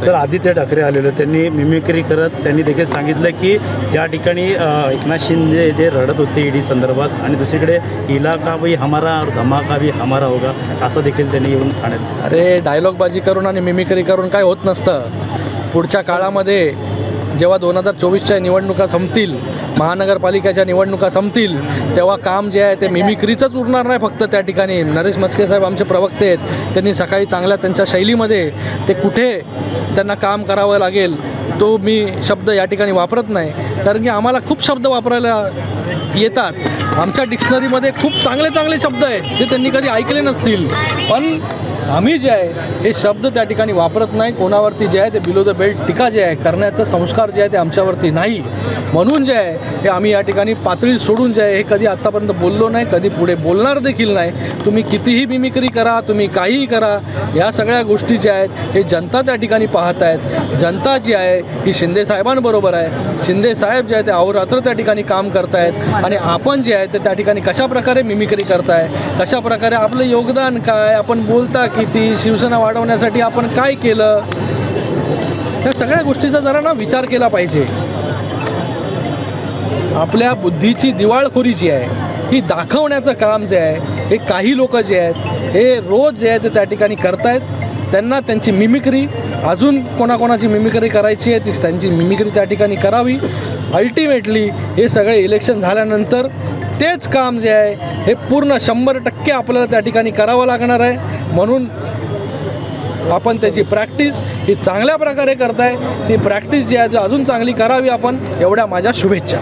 Sir Aditya Thackeray आलेले त्यांनी mimicry करत त्यांनी देखील सांगितलं की या ठिकाणी एकनाथ शिंदे जे रडत होते ईडी संदर्भात आणि दुसरीकडे इलाका भी हमारा और धमाका भी हमारा होगा असं देखील त्यांनी येऊन ठाण्यात अरे डायलॉगबाजी करून आणि मिमिक्री करून काय होत नसतं. पुढच्या काळामध्ये जेव्हा दोन हजार चोवीसच्या निवडणुका संपतील महानगरपालिकेच्या निवडणुका संपतील तेव्हा काम जे आहे ते मिमिक्रीचंच उरणार नाही फक्त त्या ठिकाणी. नरेश मस्के साहेब आमचे प्रवक्ते आहेत. त्यांनी सकाळी चांगल्या त्यांच्या शैलीमध्ये ते कुठे त्यांना काम करावं लागेल तो मी शब्द या ठिकाणी वापरत नाही. कारण की आम्हाला खूप शब्द वापरायला येतात. आमच्या डिक्शनरीमध्ये खूप चांगले चांगले शब्द आहेत जे त्यांनी कधी ऐकले नसतील. पण आम्ही जे आहे हे शब्द त्या ठिकाणी वापरत नाही. कोणावरती जे आहे ते बिलो द बेल्ट टीका जे आहे करण्याचं संस्कार जे आहे ते आमच्यावरती नाही. म्हणून जे आहे हे आम्ही या ठिकाणी पातळी सोडून जे आहे हे कधी आत्तापर्यंत बोललो नाही कधी पुढे बोलणार देखील नाही. तुम्ही कितीही मिमिक्री करा तुम्ही काहीही करा या सगळ्या गोष्टी ज्या आहेत हे जनता त्या ठिकाणी पाहत आहेत. जनता जी आहे ही शिंदे साहेबांबरोबर आहे. शिंदे साहेब जे आहे ते अहोरात्र त्या ठिकाणी काम करतायत आणि आपण जे आहे ते त्या ठिकाणी कशा प्रकारे मिमिक्री करताय? कशा प्रकारे आपलं योगदान काय? आपण बोलता किती शिवसेना वाढवण्यासाठी आपण काय केलं? या सगळ्या गोष्टीचा जरा ना विचार केला पाहिजे. आपल्या बुद्धीची दिवाळखोरी जी आहे ही दाखवण्याचं काम जे आहे हे काही लोक जे आहेत हे रोज जे आहे ते त्या ठिकाणी करतायत. त्यांना त्यांची मिमिक्री अजून कोणाकोणाची मिमिक्री करायची आहे ती त्यांची मिमिक्री त्या ठिकाणी करावी. अल्टिमेटली हे सगळे इलेक्शन झाल्यानंतर तेच काम जे आहे हे पूर्ण शंभर टक्के आपल्याला त्या ठिकाणी करावं लागणार आहे. म्हणून आपण त्याची प्रॅक्टिस ही चांगल्या प्रकारे करताय. ती प्रॅक्टिस जी आहे ती अजून चांगली करावी आपण एवढ्या माझ्या शुभेच्छा.